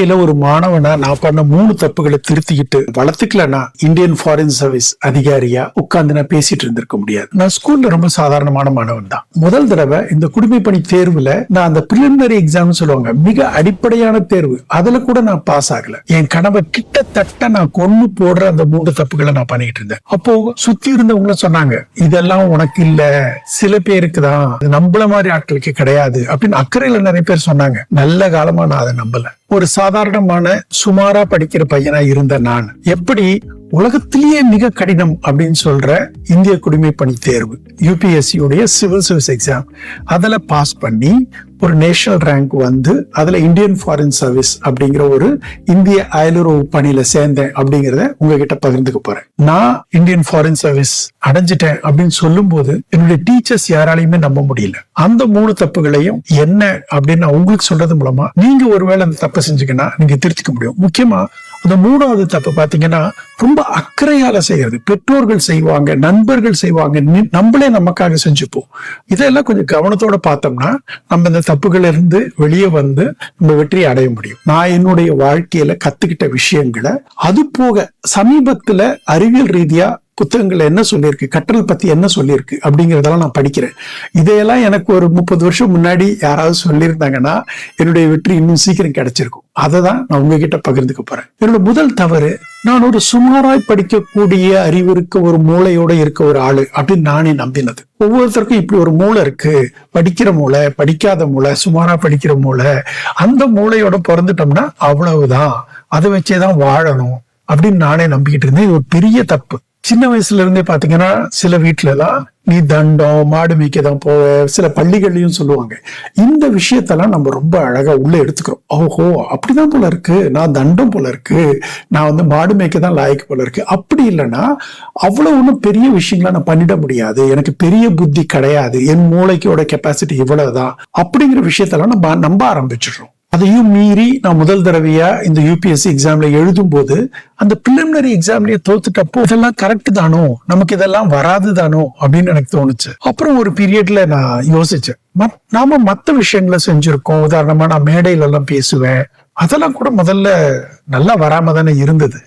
வாழ்க்கையில ஒரு மாணவனா நான் பண்ண மூணு தப்புகளை திருத்திக்கிட்டு வளர்த்துக்கலன்னா இந்தியன் ஃபாரின் சர்வீஸ் அதிகாரியா உட்கார்ந்து நான் பேசிட்டு இருந்திருக்க முடியாது. நான் ஸ்கூல்ல ரொம்ப சாதாரணமான மாணவன் தான். முதல் தடவை இந்த குடிமை பணி தேர்வுல நான் அந்த பிரிலிமினரி எக்ஸாம் சொல்லுவாங்க மிக அடிப்படையான தேர்வு. அதுல கூட நான் பாஸ் ஆகல. என் கனவை கிட்டத்தட்ட நான் கொண்டு போடுற அந்த மூணு தப்புகளை நான் பண்ணிட்டு இருந்தேன். அப்போ சுத்தி இருந்தவங்கள சொன்னாங்க இதெல்லாம் உனக்கு இல்ல. சில பேருக்கு தான். நம்மள மாதிரி ஆட்களுக்கு கிடையாது. அப்படின்னு அக்கறையில நிறைய பேர் சொன்னாங்க. நல்ல காலமா நான் அதை நம்பல. ஒரு சாதாரணமான சுமாரா படிக்கிற பையனா இருந்த நான் எப்படி உலகத்திலேயே மிக கடினம் அப்படின்னு சொல்ற இந்திய குடிமை பணி தேர்வு யூபிஎஸ்சியுடைய சிவில் சர்வீஸ் எக்ஸாம் அதுல பாஸ் பண்ணி ஒரு நேஷனல் ரேங்க் வந்து அதுல இந்தியன் ஃபாரின் சர்வீஸ் அப்படிங்கிற ஒரு இந்திய அயலுறவு பணியில சேர்ந்தேன் அப்படிங்கறத உங்ககிட்ட பகிர்ந்துக்க போறேன். நான் இந்தியன் ஃபாரின் சர்வீஸ் அடைஞ்சிட்டேன் அப்படின்னு சொல்லும் போது என்னுடைய டீச்சர்ஸ் யாராலையுமே நம்ப முடியல. அந்த மூணு தப்புகளையும் என்ன அப்படின்னு நான் உங்களுக்கு சொல்றது மூலமா நீங்க ஒருவேளை அந்த தப்பை செஞ்சீங்கன்னா நீங்க திருத்திக்க முடியும். முக்கியமா அந்த மூணாவது தப்பு பாத்தீங்கன்னா ரொம்ப அக்கறையால செய்யறது. பெற்றோர்கள் செய்வாங்க நண்பர்கள் செய்வாங்க நம்மளே நமக்காக செஞ்சுப்போம். இதெல்லாம் கொஞ்சம் கவனத்தோட பார்த்தோம்னா நம்ம இந்த தப்புகள் இருந்து வெளியே வந்து நம்ம வெற்றி அடைய முடியும். நான் என்னுடைய வாழ்க்கையில கத்துக்கிட்ட விஷயங்களை அது போக சமீபத்துல அறிவியல் ரீதியா புத்தகங்கள் என்ன சொல்லியிருக்கு கற்றல் பத்தி என்ன சொல்லியிருக்கு அப்படிங்கறதெல்லாம் நான் படிக்கிறேன். இதையெல்லாம் எனக்கு ஒரு முப்பது வருஷம் முன்னாடி யாராவது சொல்லியிருந்தாங்கன்னா என்னுடைய வெற்றி இன்னும் சீக்கிரம் கிடைச்சிருக்கும். அதை தான் நான் உங்ககிட்ட பகிர்ந்துக்க போறேன். என்னோட முதல் தவறு நான் ஒரு சுமாராய் படிக்கக்கூடிய அறிவு இருக்க ஒரு மூளையோட இருக்க ஒரு ஆளு அப்படின்னு நானே நம்பினது. ஒவ்வொருத்தருக்கும் இப்படி ஒரு மூளை இருக்கு. படிக்கிற மூளை படிக்காத மூளை சுமாரா படிக்கிற மூளை அந்த மூளையோட பிறந்துட்டோம்னா அவ்வளவுதான். அதை வச்சேதான் வாழணும் அப்படின்னு நானே நம்பிக்கிட்டு இருந்தேன். இது ஒரு பெரிய தப்பு. சின்ன வயசுல இருந்தே பாத்தீங்கன்னா சில வீட்டுல எல்லாம் நீ தண்டம் மாடு மேய்க்க தான் போவ சில பள்ளிகள்லயும் சொல்லுவாங்க. இந்த விஷயத்தெல்லாம் நம்ம ரொம்ப அழகா உள்ள எடுத்துக்கிறோம். ஓஹோ அப்படிதான் போல இருக்கு. நான் தண்டம் போல இருக்கு. நான் வந்து மாடு மேய்க்க தான் லாய்க்கு போல இருக்கு. அப்படி இல்லைன்னா அவ்வளவு ஒன்றும் பெரிய விஷயங்களை நான் பண்ணிட முடியாது. எனக்கு பெரிய புத்தி கிடையாது. என் மூளைக்கோட கெப்பாசிட்டி இவ்வளவுதான். அப்படிங்கிற விஷயத்தெல்லாம் நம்ம நம்ப ஆரம்பிச்சிடுறோம். அதையும் மீறி நான் முதல் தடவையா இந்த யூபிஎஸ்சி எக்ஸாம்ல எழுதும் போது அந்த பிலிமினரி எக்ஸாம்லயே தோத்துட்டப்போ இதெல்லாம் கரெக்ட் தானோ? நமக்கு இதெல்லாம் வராது தானோ? அப்படின்னு எனக்கு தோணுச்சு. அப்புறம் ஒரு பீரியட்ல நான் யோசிச்சேன். மத்- நாம மற்ற விஷயங்களை செஞ்சிருக்கோம். உதாரணமா நான் மேடையில எல்லாம் பேசுவேன். அதெல்லாம் கூட முதல்ல நல்லா வராம தானே இருந்தது.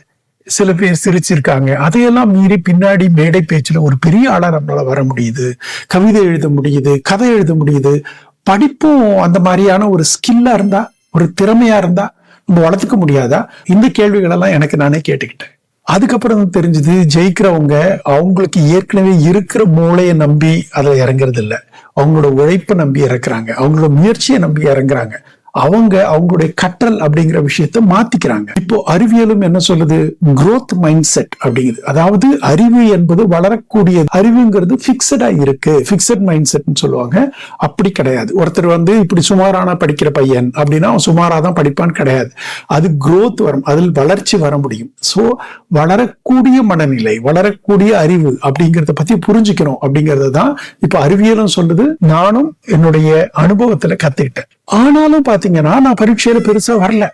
சில பேர் சிரிச்சிருக்காங்க. அதையெல்லாம் மீறி பின்னாடி மேடை பேச்சுல ஒரு பெரிய ஆளா நம்மளால வர முடியுது. கவிதை எழுத முடியுது கதை எழுத முடியுது. படிப்பும் அந்த மாதிரியான ஒரு ஸ்கில்லா இருந்தா ஒரு திறமையா இருந்தா நம்ம வளர்த்துக்க முடியாதா? இந்த கேள்விகள் எல்லாம் எனக்கு நானே கேட்டுக்கிட்டேன். அதுக்கப்புறம் தெரிஞ்சது ஜெயிக்கிறவங்க அவங்களுக்கு ஏற்கனவே இருக்கிற மூளையை நம்பி அதில் இறங்குறது இல்லை அவங்களோட உழைப்பை நம்பி இறக்குறாங்க. அவங்களோட முயற்சியை நம்பி இறங்குறாங்க. அவங்க அவங்களுடைய கற்றல் அப்படிங்கிற விஷயத்த மாத்திக்கிறாங்க. இப்போ அறிவியலும் என்ன சொல்லுது? குரோத் மைண்ட் செட் அப்படிங்குது. அதாவது அறிவு என்பது வளரக்கூடிய அறிவுங்கிறது பிக்சடா இருக்கு. பிக்சட் மைண்ட் செட்னு சொல்லுவாங்க. அப்படி கிடையாது. ஒருத்தர் வந்து இப்படி சுமாரான படிக்கிற பையன் அப்படின்னா அவன் சுமாரா தான் படிப்பான்னு கிடையாது. அது குரோத் வரும். அதில் வளர்ச்சி வர முடியும். ஸோ வளரக்கூடிய மனநிலை வளரக்கூடிய அறிவு அப்படிங்கிறத பத்தி புரிஞ்சுக்கணும் அப்படிங்கறது தான் இப்போ அறிவியலும் சொல்லுது. நானும் என்னுடைய அனுபவத்துல கத்துக்கிட்டேன். ஆனாலும் பாத்தீங்கன்னா நான் பரீட்சையில பெருசா வரல.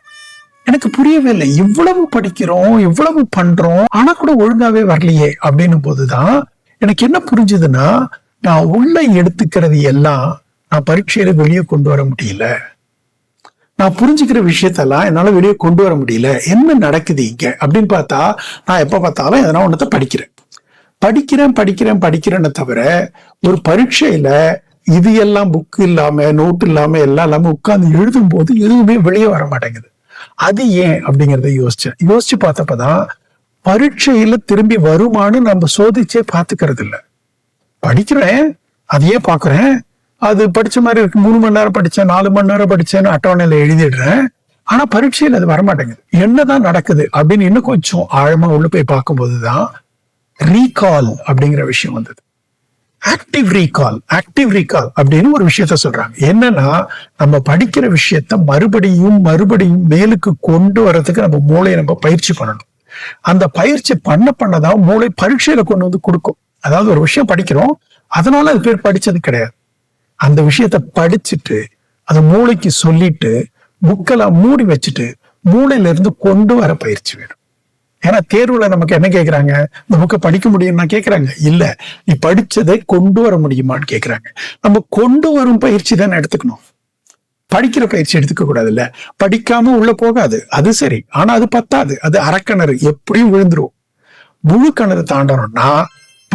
எனக்கு புரியவே இல்லை. இவ்வளவு படிக்கிறோம் இவ்வளவு பண்றோம் ஆனா கூட ஒழுங்காவே வரலையே அப்படின்னும் போதுதான் எனக்கு என்ன புரிஞ்சுதுன்னா நான் உள்ள எடுத்துக்கிறது எல்லாம் நான் பரீட்சையில வெளியே கொண்டு வர முடியல. நான் புரிஞ்சுக்கிற விஷயத்தெல்லாம் என்னால வெளியே கொண்டு வர முடியல. என்ன நடக்குது இங்க? அப்படின்னு பார்த்தா நான் எப்ப பார்த்தாலும் எதனா ஒன்றத்தை படிக்கிறேன். படிக்கிறேன் படிக்கிறேன் படிக்கிறேன்னு தவிர ஒரு பரீட்சையில இது எல்லாம் புக் இல்லாம நோட் இல்லாம எல்லாம் இல்லாம உட்கார்ந்து எழுதும் போது எதுவுமே வெளியே வர மாட்டேங்குது. அது ஏன் அப்படிங்கறத யோசிச்சேன். யோசிச்சு பார்த்தப்பதான் பரீட்சையில திரும்பி வருமானு நம்ம சோதிச்சே பாத்துக்கிறது இல்ல படிக்கிறேன் அதையே பாக்குறேன் அது படிச்ச மாதிரி இருக்கு. மூணு மணி நேரம் படிச்சேன் நாலு மணி நேரம் படிச்சேன்னு அட்டவணையில எழுதிடுறேன். ஆனா பரீட்சையில் அது வரமாட்டேங்குது என்னதான் நடக்குது அப்படின்னு இன்னும் கொஞ்சம் ஆழமா உள்ள போய் பார்க்கும்போதுதான் ரீகால் அப்படிங்கிற விஷயம் வந்தது. ஆக்டிவ் ரீகால் ஆக்டிவ் ரீகால் அப்படின்னு ஒரு விஷயத்த சொல்றாங்க. என்னன்னா நம்ம படிக்கிற விஷயத்த மறுபடியும் மறுபடியும் மேலுக்கு கொண்டு வர்றதுக்கு நம்ம மூளையை நம்ம பயிற்சி பண்ணணும். அந்த பயிற்சி பண்ண பண்ணதான் மூளை பரீட்சையில கொண்டு வந்து கொடுக்கும். அதாவது ஒரு விஷயம் படிக்கிறோம் அதனால அது பேர் படிச்சது கிடையாது. அந்த விஷயத்த படிச்சுட்டு அதை மூளைக்கு சொல்லிட்டு புக்கெல்லாம் மூடி வச்சுட்டு மூளையில இருந்து கொண்டு வர பயிற்சி வேணும். ஏன்னா தேர்வுல நமக்கு என்ன கேட்கறாங்க இந்த புக்கை படிக்க முடியும்னா கேட்கறாங்க இல்ல நீ படிச்சதை கொண்டு வர முடியுமான்னு கேட்கறாங்க நம்ம கொண்டு வரும் பயிற்சி தானே எடுத்துக்கணும். படிக்கிற பயிற்சி எடுத்துக்க கூடாது இல்ல படிக்காம உள்ள போகாது. அது சரி. ஆனா அது பத்தாது. அது அறக்கிணறு. எப்படியும் விழுந்துரும். முழு கிணறு தாண்டணும்னா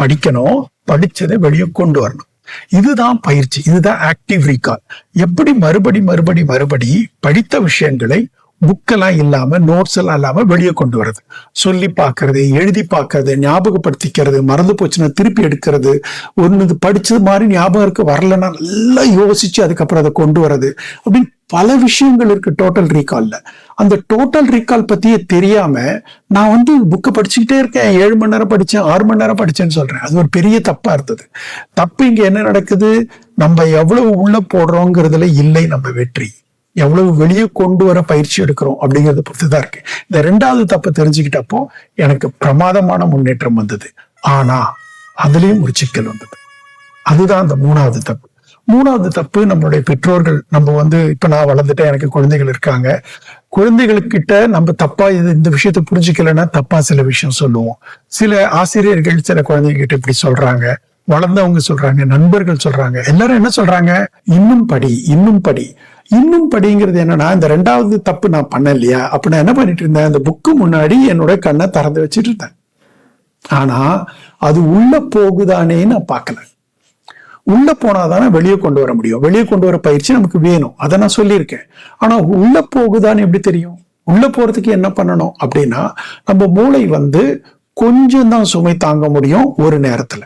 படிக்கணும் படிச்சதை வெளியே கொண்டு வரணும். இதுதான் பயிற்சி. இதுதான் ஆக்டிவ் ரீகால் எப்படி மறுபடி மறுபடி மறுபடி படித்த விஷயங்களை புக்கெல்லாம் இல்லாம நோட்ஸ் எல்லாம் இல்லாம வெளியே கொண்டு வர்றது. சொல்லி பார்க்கறது எழுதி பார்க்கறது ஞாபகப்படுத்திக்கிறது மறந்து போச்சுன்னா திருப்பி எடுக்கிறது. ஒன்று இது படிச்சது மாதிரி ஞாபகம் இருக்கு வரலன்னா நல்லா யோசிச்சு அதுக்கப்புறம் அதை கொண்டு வர்றது. அப்படின்னு பல விஷயங்கள் இருக்கு டோட்டல் ரீகால்ல அந்த டோட்டல் ரீகால் பத்தியே தெரியாம நான் வந்து புக்கை படிச்சுக்கிட்டே இருக்கேன். ஏழு மணி நேரம் படிச்சேன் ஆறு மணி நேரம் படிச்சேன்னு சொல்றேன். அது ஒரு பெரிய தப்பா இருந்தது. தப்பு இங்க என்ன நடக்குது? நம்ம எவ்வளவு உள்ள போடுறோங்கிறதுல இல்லை நம்ம வெற்றி. எவ்வளவு வெளியே கொண்டு வர பயிற்சி எடுக்கிறோம் அப்படிங்கிறத பொறுத்து தான் இருக்கு. இந்த ரெண்டாவது தப்ப தெரிஞ்சுக்கிட்டப்போ எனக்கு பிரமாதமான முன்னேற்றம் வந்தது. ஆனா அதுலயும் ஒரு சிக்கல் வந்தது. அதுதான் அந்த மூணாவது தப்பு. மூணாவது தப்பு நம்மளுடைய பெற்றோர்கள் நம்ம வந்து இப்ப நான் வளர்ந்துட்டேன் எனக்கு குழந்தைகள் இருக்காங்க. குழந்தைகளுக்கிட்ட நம்ம தப்பா இது இந்த விஷயத்த புரிஞ்சுக்கலைன்னா தப்பா சில விஷயம் சொல்லுவோம். சில ஆசிரியர்கள் சில குழந்தைங்க கிட்ட இப்படி சொல்றாங்க. வளர்ந்தவங்க சொல்றாங்க நண்பர்கள் சொல்றாங்க. எல்லாரும் என்ன சொல்றாங்க? இன்னும் படி இன்னும் படி. இன்னும் படிங்கிறது என்னன்னா இந்த ரெண்டாவது தப்பு நான் பண்ண இல்லையா? அப்ப நான் என்ன பண்ணிட்டு இருந்தேன்? அந்த புக்கு முன்னாடி என்னோட கண்ணை திறந்து வச்சிட்டு இருந்தேன். ஆனா அது உள்ள போகுதானே நான் பார்க்கல. உள்ள போனாதானே வெளியே கொண்டு வர முடியும். வெளியே கொண்டு வர பயிற்சி நமக்கு வேணும். அதை நான் சொல்லியிருக்கேன். ஆனா உள்ள போகுதான்னு எப்படி தெரியும்? உள்ள போறதுக்கு என்ன பண்ணணும்? அப்படின்னா நம்ம மூளை வந்து கொஞ்சம் தான் சுமை தாங்க முடியும் ஒரு நேரத்துல.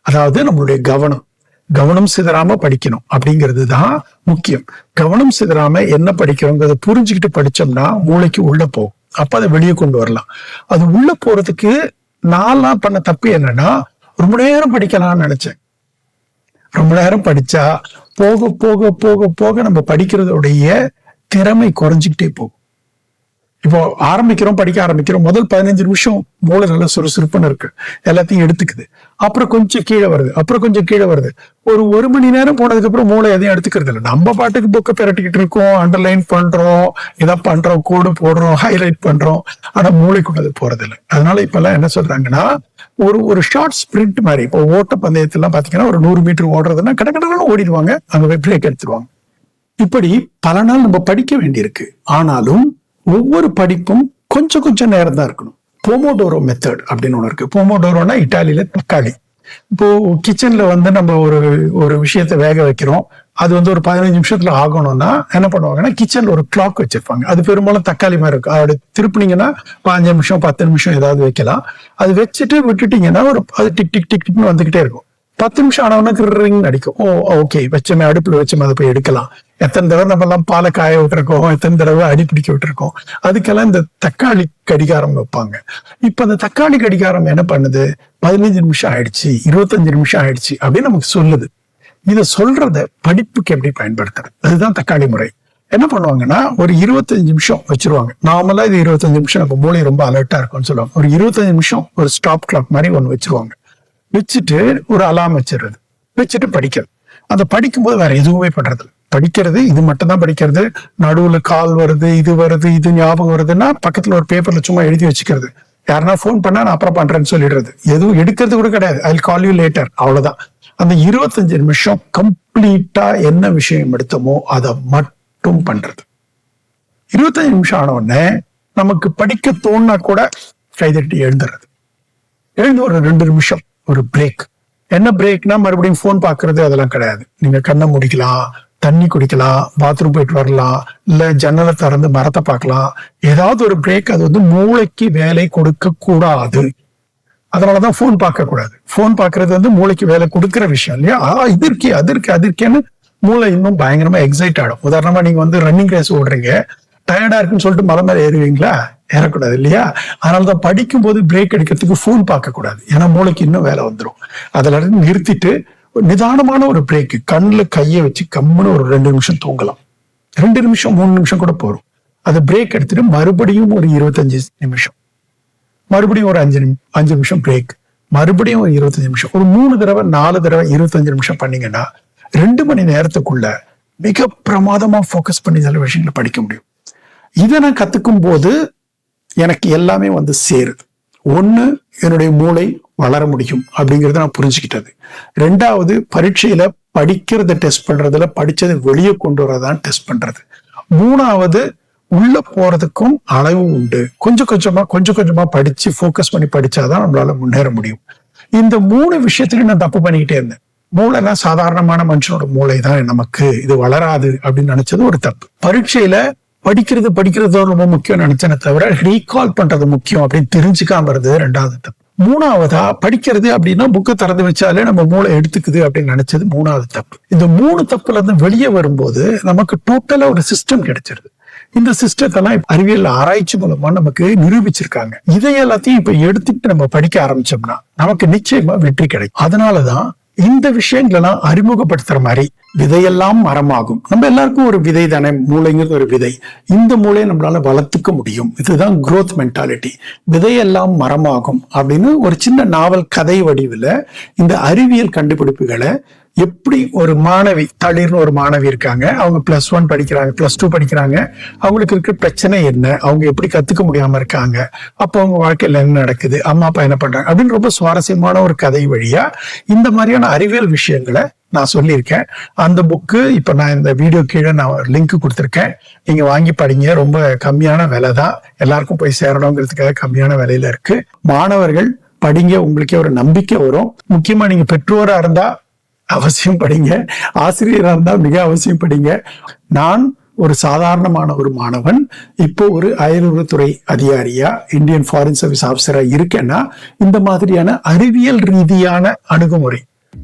அதாவது நம்மளுடைய கவனம். கவனம் சிதறாம படிக்கணும் அப்படிங்கிறது தான் முக்கியம். கவனம் சிதறாம என்ன படிக்கிறோங்கிறத புரிஞ்சுக்கிட்டு படிச்சோம்னா மூளைக்கு உள்ள போகும். அப்ப அதை வெளியே கொண்டு வரலாம். அது உள்ள போறதுக்கு நான்லாம் பண்ண தப்பு என்னன்னா ரொம்ப நேரம் படிக்கலாம்னு நினைச்சேன். ரொம்ப நேரம் படிச்சா போக போக போக போக நம்ம படிக்கிறதுடைய திறமை குறைஞ்சிக்கிட்டே போகும். இப்போ ஆரம்பிக்கிறோம் படிக்க ஆரம்பிக்கிறோம். முதல் பதினஞ்சு நிமிஷம் மூளை நல்லா சுறுசுறுப்புன்னு இருக்கு. எல்லாத்தையும் எடுத்துக்குது. அப்புறம் கொஞ்சம் கீழே வருது. அப்புறம் கொஞ்சம் கீழே வருது. ஒரு ஒரு மணி நேரம் போனதுக்கு அப்புறம் மூளை எதையும் எடுத்துக்கிறது இல்லை. நம்ம பாட்டுக்கு புக்கை பிரட்டிக்கிட்டு இருக்கோம் அண்டர்லைன் பண்றோம் இதை பண்றோம் கோடு போடுறோம் ஹைலைட் பண்றோம். ஆனா மூளைக்குள்ள அது போறது இல்லை. அதனால இப்ப எல்லாம் என்ன சொல்றாங்கன்னா ஒரு ஒரு ஷார்ட் ஸ்பிரிண்ட் மாதிரி இப்போ ஓட்ட பந்தயத்துல பாத்தீங்கன்னா ஒரு நூறு மீட்டர் ஓடுறதுன்னா கடை ஓடிடுவாங்க. அங்க போய் பிரேக் எடுத்துருவாங்க. இப்படி பல நாள் நம்ம படிக்க வேண்டியிருக்கு. ஆனாலும் ஒவ்வொரு படிப்பும் கொஞ்சம் கொஞ்சம் நேரம் தான் இருக்கணும். போமோடோரோ மெத்தட் அப்படின்னு ஒன்று இருக்கு. போமோடோரோனா இட்டாலியில தக்காளி. இப்போ கிச்சன்ல வந்து நம்ம ஒரு ஒரு விஷயத்த வேக வைக்கிறோம். அது வந்து ஒரு பதினஞ்சு நிமிஷத்துல ஆகணும்னா என்ன பண்ணுவாங்கன்னா கிச்சன்ல ஒரு கிளாக் வச்சிருப்பாங்க. அது பெரும்பாலும் தக்காளி மாதிரி இருக்கும். அதோட திருப்பினீங்கன்னா பாஞ்சு நிமிஷம் பத்து நிமிஷம் ஏதாவது வைக்கலாம். அது வச்சுட்டு விட்டுட்டீங்கன்னா ஒரு அது டிக் டிக் டிக் டிக்னு வந்துகிட்டே இருக்கும். பத்து நிமிஷம் ஆனவொன்னா கிரிங் அடிக்கும். ஓ ஓகே. வச்சமே அடுப்புல வச்சு அதை போய் எடுக்கலாம். எத்தனை தடவை நம்ம எல்லாம் பாலை காய விட்டுருக்கோம் எத்தனை தடவை அடி பிடிக்க விட்டுருக்கோம் அதுக்கெல்லாம் இந்த தக்காளி கடிகாரம் வைப்பாங்க. இப்ப அந்த தக்காளி கடிகாரம் என்ன பண்ணுது? பதினஞ்சு நிமிஷம் ஆயிடுச்சு இருபத்தஞ்சு நிமிஷம் ஆயிடுச்சு அப்படின்னு நமக்கு சொல்லுது. இதை சொல்றத படிப்புக்கு எப்படி பயன்படுத்துறது? அதுதான் தக்காளி முறை. என்ன பண்ணுவாங்கன்னா ஒரு இருபத்தஞ்சு நிமிஷம் வச்சிருவாங்க. நார்மலா இது இருபத்தஞ்சு நிமிஷம் நம்ம மூளை ரொம்ப அலர்ட்டா இருக்கும்னு சொல்லுவாங்க. ஒரு இருபத்தஞ்சு நிமிஷம் ஒரு ஸ்டாப் கிளாக் மாதிரி ஒன்று வச்சிருவாங்க. வச்சுட்டு ஒரு அலாம் வச்சிடுறது. வச்சுட்டு படிக்கிறது. அந்த படிக்கும்போது வேற எதுவுமே பண்றது படிக்கிறது இது மட்டும் தான் படிக்கிறது. நடுவுல கால் வருது இது வருது இது ஞாபகம் வருதுன்னா பக்கத்துல ஒரு பேப்பர்ல சும்மா எழுதி வச்சுக்கிறது. யாருன்னா ஃபோன் பண்ணா நான் அப்புறம் பண்றேன்னு சொல்லிடுறது. எதுவும் எடுக்கிறது கூட கிடையாது. ஐ கால் யூ லேட்டர் அவ்வளவுதான். அந்த இருபத்தஞ்சு நிமிஷம் கம்ப்ளீட்டா என்ன விஷயம் எடுத்தோமோ அதை மட்டும் பண்றது. இருபத்தஞ்சு நிமிஷம் ஆன உடனே நமக்கு படிக்க தோணுனா கூட கைதட்டி எழுந்துறது எழுந்து ஒரு ரெண்டு நிமிஷம் ஒரு பிரேக் என்ன பிரேக்னா மறுபடியும் ஃபோன் பாக்குறது அதெல்லாம் கிடையாது. நீங்க கண்ணை முடிக்கலாம். தண்ணி குடிக்கலாம் பாத்ரூம் போயிட்டு வரலாம் இல்ல ஜன்னலை திறந்து மரத்தை பார்க்கலாம். ஏதாவது ஒரு பிரேக் அது வந்து மூளைக்கு வேலை கொடுக்க கூடாது. அதனாலதான் ஃபோன் பார்க்க கூடாது. ஃபோன் பார்க்கறது வந்து மூளைக்கு வேலை கொடுக்குற விஷயம் இல்லையா? இது இருக்கே அது இருக்கே அது இருக்கேன்னு மூளை இன்னும் பயங்கரமா எக்ஸைட் ஆகிடும் உதாரணமா நீங்க வந்து ரன்னிங் ரேஸ் ஓடுறீங்க. டயர்டா இருக்குன்னு சொல்லிட்டு மலை மேல ஏறுவீங்களா? ஏறக்கூடாது இல்லையா? அதனாலதான் படிக்கும் போது பிரேக் எடுக்கிறதுக்கு ஃபோன் பார்க்க கூடாது. ஏன்னா மூளைக்கு இன்னும் வேலை வந்துடும் அதுல இருந்து நிறுத்திட்டு நிதானமான ஒரு பிரேக் கண்ணில் கையை வச்சு கம்முன்னு ஒரு ரெண்டு நிமிஷம் தூங்கலாம். ரெண்டு நிமிஷம் மூணு நிமிஷம் கூட போகும் அது பிரேக் எடுத்துட்டு மறுபடியும் ஒரு இருபத்தஞ்சு நிமிஷம். மறுபடியும் ஒரு அஞ்சு நிமி அஞ்சு நிமிஷம் பிரேக் மறுபடியும் ஒரு இருபத்தஞ்சு நிமிஷம். ஒரு மூணு தடவை நாலு தடவை இருபத்தஞ்சு நிமிஷம் பண்ணீங்கன்னா ரெண்டு மணி நேரத்துக்குள்ள மிக பிரமாதமா ஃபோக்கஸ் பண்ணி சில விஷயங்களை படிக்க முடியும். இதை நான் கத்துக்கும் போது எனக்கு எல்லாமே வந்து சேருது. ஒன்று என்னுடைய மூளை வளர முடியும் அப்படிங்கிறத நான் புரிஞ்சுக்கிட்டது. ரெண்டாவது பரீட்சையில படிக்கிறத டெஸ்ட் பண்றதுல படிச்சதை வெளியே கொண்டு வரதான் டெஸ்ட் பண்றது. மூணாவது உள்ள போறதுக்கும் அளவு உண்டு. கொஞ்சம் கொஞ்சமா கொஞ்சம் கொஞ்சமா படிச்சு ஃபோக்கஸ் பண்ணி படிச்சாதான் நம்மளால முன்னேற முடியும். இந்த மூணு விஷயத்துக்கு நான் தப்பு பண்ணிக்கிட்டே இருந்தேன். மூளைனா சாதாரணமான மனுஷனோட மூளை தான் நமக்கு. இது வளராது அப்படின்னு நினைச்சது ஒரு தப்பு. பரீட்சையில படிக்கிறது படிக்கிறது தான் ரொம்ப முக்கியம் நினைச்சேனே தவிர ரீகால் பண்றது முக்கியம் அப்படின்னு தெரிஞ்சுக்காம இருந்தது ரெண்டாவது தப்பு. மூணாவதா படிக்கிறது அப்படின்னா புக்கை திறந்து வச்சாலே நம்ம மூளை எடுத்துக்குது அப்படின்னு நினைச்சது மூணாவது தப்பு. இந்த மூணு தப்புல இருந்து வெளியே வரும்போது நமக்கு டோட்டலா ஒரு சிஸ்டம் கிடைச்சிருது. இந்த சிஸ்டத்தெல்லாம் இப்ப அறிவியல் ஆராய்ச்சி மூலமா நமக்கு நிரூபிச்சிருக்காங்க. இதை எல்லாத்தையும் இப்ப எடுத்துக்கிட்டு நம்ம படிக்க ஆரம்பிச்சோம்னா நமக்கு நிச்சயமா வெற்றி கிடைக்கும். அதனாலதான் இந்த விஷயங்களெல்லாம் அறிமுகப்படுத்துற மாதிரி விதையெல்லாம் மரமாகும். நம்ம எல்லாருக்கும் ஒரு விதை தானே மூளைங்கிறது ஒரு விதை. இந்த மூளையை நம்மளால வளர்த்துக்க முடியும். இதுதான் குரோத் மென்டாலிட்டி விதையெல்லாம் மரமாகும் அப்படின்னு ஒரு சின்ன நாவல் கதை வடிவில் இந்த அறிவியல் கண்டுபிடிப்புகளை எப்படி ஒரு மாணவி தளிர்னு ஒரு மாணவி இருக்காங்க அவங்க பிளஸ் ஒன் படிக்கிறாங்க பிளஸ் டூ படிக்கிறாங்க அவங்களுக்கு இருக்கிற பிரச்சனை என்ன அவங்க எப்படி கத்துக்க முடியாம இருக்காங்க அப்போ அவங்க வாழ்க்கையில என்ன நடக்குது அம்மா அப்பா என்ன பண்றாங்க அப்படின்னு ரொம்ப சுவாரஸ்யமான ஒரு கதை வழியா இந்த மாதிரியான அறிவியல் விஷயங்களை நான் சொல்லியிருக்கேன். அந்த புக்கு இப்போ நான் இந்த வீடியோ கீழே நான் லிங்க் கொடுத்துருக்கேன். நீங்கள் வாங்கி படிங்க. ரொம்ப கம்மியான விலை தான். எல்லாருக்கும் போய் சேரணுங்கிறதுக்காக கம்மியான விலையில இருக்கு. மாணவர்கள் படிங்க. உங்களுக்கே ஒரு நம்பிக்கை வரும். முக்கியமாக நீங்கள் பெற்றோராக இருந்தால் அவசியம் படிங்க. ஆசிரியராக இருந்தால் மிக அவசியம் படிங்க. நான் ஒரு சாதாரணமான ஒரு மாணவன். இப்போ ஒரு அயலுறவுத்துறை அதிகாரியா இந்தியன் ஃபாரின் சர்வீஸ் ஆஃபீஸரா இருக்கேன்னா இந்த மாதிரியான அறிவியல் ரீதியான அணுகுமுறை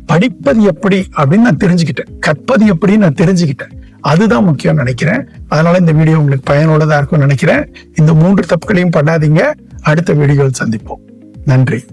படிப்பது எப்படி அப்படின்னு நான் தெரிஞ்சுக்கிட்டேன். கற்பது எப்படின்னு நான் தெரிஞ்சுக்கிட்டேன். அதுதான் முக்கியம் நினைக்கிறேன். அதனால இந்த வீடியோ உங்களுக்கு பயனுள்ளதா இருக்கும்னு நினைக்கிறேன். இந்த மூன்று தப்புகளையும் பண்ணாதீங்க. அடுத்த வீடியோவில் சந்திப்போம். நன்றி.